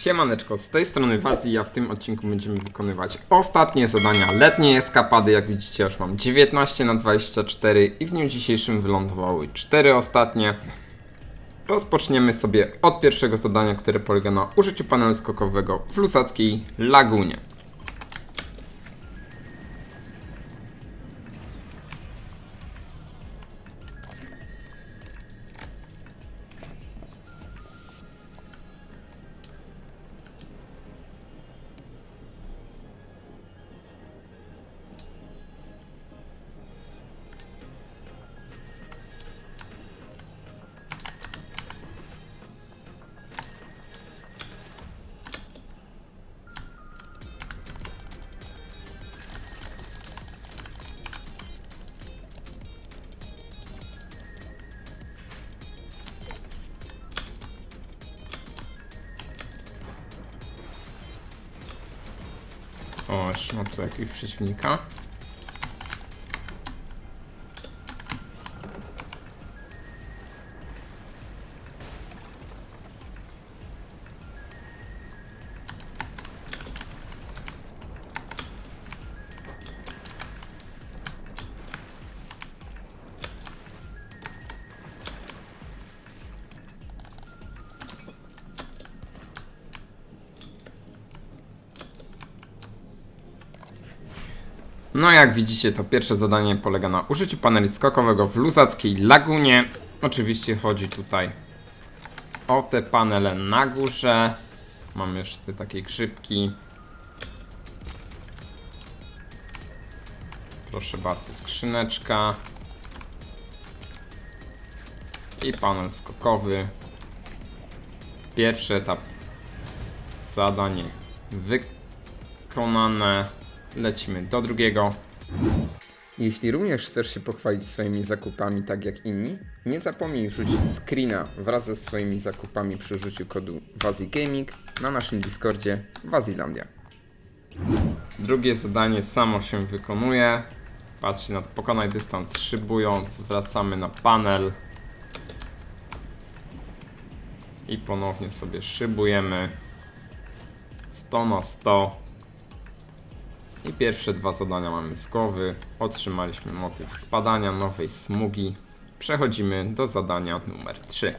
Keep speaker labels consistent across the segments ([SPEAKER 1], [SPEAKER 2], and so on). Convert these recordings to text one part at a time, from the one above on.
[SPEAKER 1] Siemaneczko, z tej strony Wazi, a w tym odcinku będziemy wykonywać ostatnie zadania letniej eskapady. Jak widzicie, już mam 19 na 24 i w dniu dzisiejszym wylądowały 4 ostatnie. Rozpoczniemy sobie od pierwszego zadania, które polega na użyciu panelu skokowego w Lusackiej Lagunie. O, jeszcze mam jakiegoś przeciwnika. No jak widzicie, to pierwsze zadanie polega na użyciu paneli skokowego w Luzackiej Lagunie. Oczywiście chodzi tutaj o te panele na górze. Mamy jeszcze te takie grzybki. Proszę bardzo, skrzyneczka. I panel skokowy. Pierwszy etap zadanie wykonane. Lecimy do drugiego. Jeśli również chcesz się pochwalić swoimi zakupami tak jak inni, nie zapomnij rzucić screena wraz ze swoimi zakupami przy użyciu kodu WaziGaming na naszym Discordzie Wazilandia. Drugie zadanie samo się wykonuje. Patrzcie na to, pokonaj dystans szybując, wracamy na panel. I ponownie sobie szybujemy 100 na 100. I pierwsze dwa zadania mamy z głowy. Otrzymaliśmy motyw spadania nowej smugi. Przechodzimy do zadania numer 3.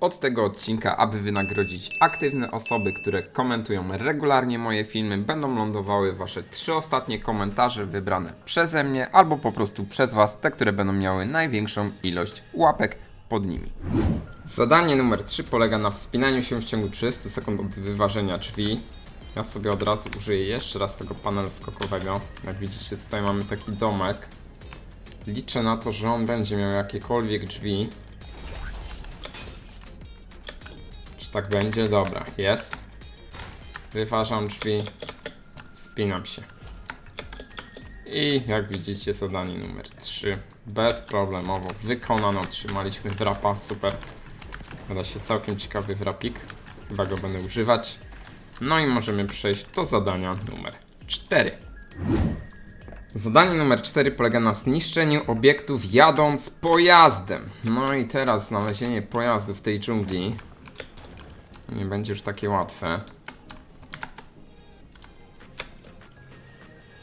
[SPEAKER 1] Od tego odcinka, aby wynagrodzić aktywne osoby, które komentują regularnie moje filmy, będą lądowały wasze trzy ostatnie komentarze wybrane przeze mnie albo po prostu przez was, te, które będą miały największą ilość łapek pod nimi. Zadanie numer 3 polega na wspinaniu się w ciągu 30 sekund od wyważenia drzwi. Ja sobie od razu użyję jeszcze raz tego panelu skokowego. Jak widzicie, tutaj mamy taki domek. Liczę na to, że on będzie miał jakiekolwiek drzwi. Czy tak będzie? Dobra, jest. Wyważam drzwi. Wspinam się. I jak widzicie, zadanie numer 3 bezproblemowo wykonane. Otrzymaliśmy wrapa, super. Wyda się całkiem ciekawy wrapik. Chyba go będę używać. No i możemy przejść do zadania numer 4. Zadanie numer 4 polega na zniszczeniu obiektów jadąc pojazdem. No i teraz znalezienie pojazdu w tej dżungli nie będzie już takie łatwe.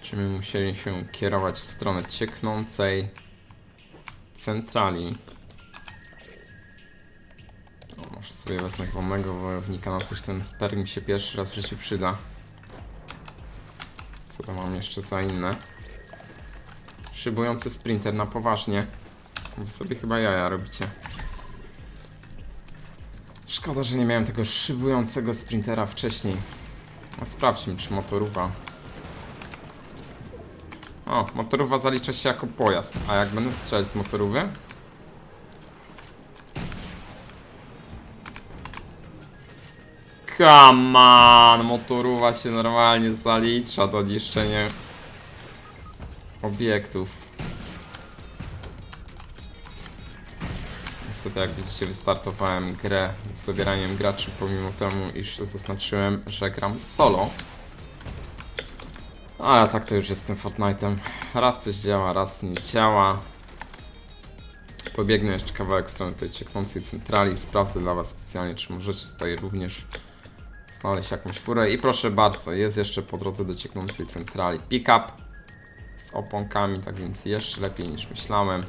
[SPEAKER 1] Będziemy musieli się kierować w stronę cieknącej centrali. Sobie wezmę wolnego wojownika na coś ten perk mi się pierwszy raz w życiu przyda. Co to mam jeszcze za inne? Szybujący sprinter na poważnie. Wy sobie chyba jaja robicie. Szkoda, że nie miałem tego szybującego sprintera wcześniej. A sprawdźmy, czy motoruwa. O, motoruwa zalicza się jako pojazd. A jak będę strzelać z motorówy? Come on! Motoruwa się normalnie zalicza do niszczenia obiektów. Niestety jak widzicie wystartowałem grę z dobieraniem graczy pomimo temu iż zaznaczyłem, że gram solo. Ale tak to już jest z tym Fortnite'em. Raz coś działa, raz nie działa. Pobiegnę jeszcze kawałek w stronę tej cieknącej centrali. Sprawdzę dla Was specjalnie, czy możecie tutaj również znaleźć jakąś furę. I proszę bardzo, jest jeszcze po drodze do cieknącej centrali pick-up z oponkami, tak więc jeszcze lepiej niż myślałem.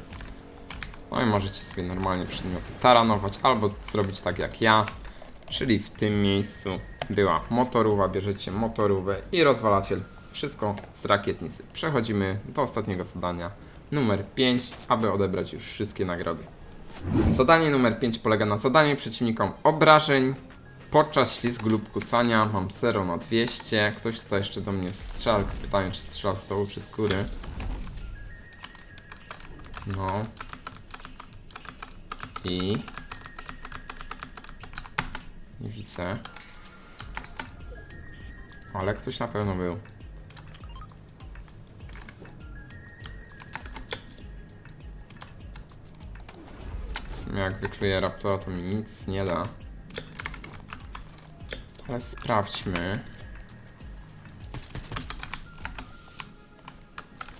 [SPEAKER 1] No i możecie sobie normalnie przedmioty taranować albo zrobić tak jak ja, czyli w tym miejscu była motorówka, bierzecie motorówę i rozwalacie wszystko z rakietnicy. Przechodzimy do ostatniego zadania, numer 5, aby odebrać już wszystkie nagrody. Zadanie numer 5 polega na zadaniu przeciwnikom obrażeń podczas ślizgu lub kucania. Mam 0 na 200. Ktoś tutaj jeszcze do mnie strzela, pytanie czy strzela z dołu czy z góry. No. I... Nie widzę. Ale ktoś na pewno był. W sumie jak wykleję Raptora to mi nic nie da. Ale sprawdźmy.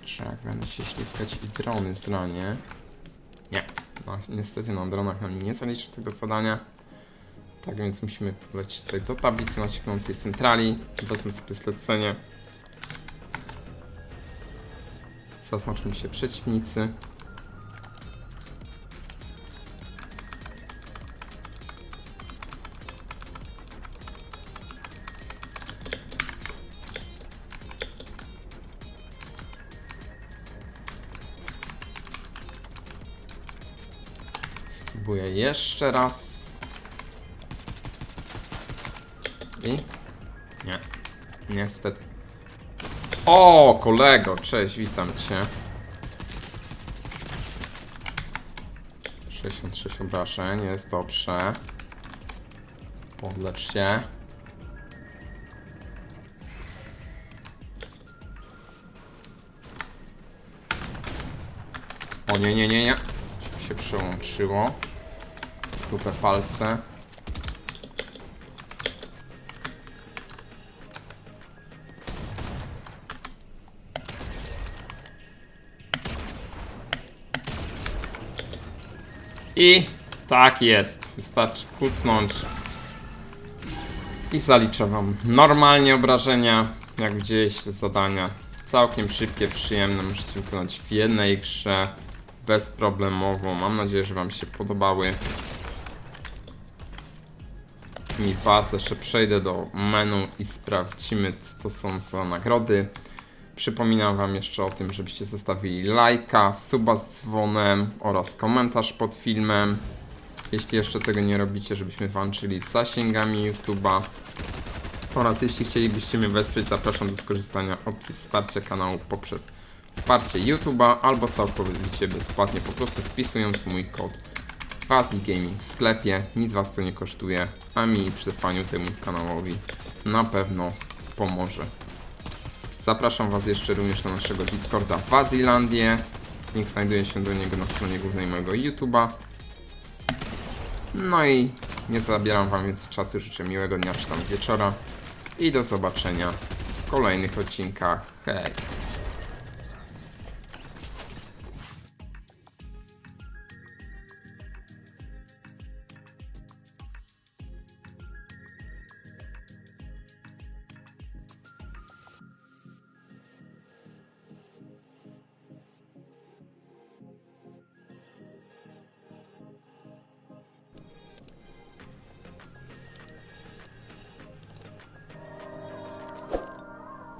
[SPEAKER 1] Czy jak będę się ślizgać i drony zranię? Nie. No, niestety na dronach nam nie zaliczy tego zadania. Tak więc musimy polecieć tutaj do tablicy naciągnącej centrali. Wezmę sobie zlecenie. Zaznaczmy się przeciwnicy. Spróbuję jeszcze raz. I? Nie. Niestety. O, kolego, cześć, witam cię. 66 obrażeń, jest dobrze. Podlecz się. O nie, nie, nie, nie. Coś mi się przełączyło. Dupę palce. I tak jest. Wystarczy kucnąć. I zaliczę wam normalnie obrażenia. Jak widzieliście zadania całkiem szybkie, przyjemne. Możecie wykonać w jednej grze bezproblemowo. Mam nadzieję, że wam się podobały. Mi pas, jeszcze przejdę do menu i sprawdzimy co to są za nagrody. Przypominam Wam jeszcze o tym, żebyście zostawili lajka, suba z dzwonem oraz komentarz pod filmem. Jeśli jeszcze tego nie robicie, żebyśmy walczyli z zasięgami YouTube'a. Oraz jeśli chcielibyście mnie wesprzeć, zapraszam do skorzystania opcji wsparcia kanału poprzez wsparcie YouTube'a albo całkowicie bezpłatnie, po prostu wpisując mój kod Fazi Gaming w sklepie. Nic Was to nie kosztuje, a mi i przetrwaniu temu kanałowi na pewno pomoże. Zapraszam Was jeszcze również na naszego Discorda Wazilandię. Link znajduje się do niego na stronie głównej mojego YouTube'a. No i nie zabieram Wam więcej czasu. Życzę miłego dnia czy tam wieczora. I do zobaczenia w kolejnych odcinkach. Hej!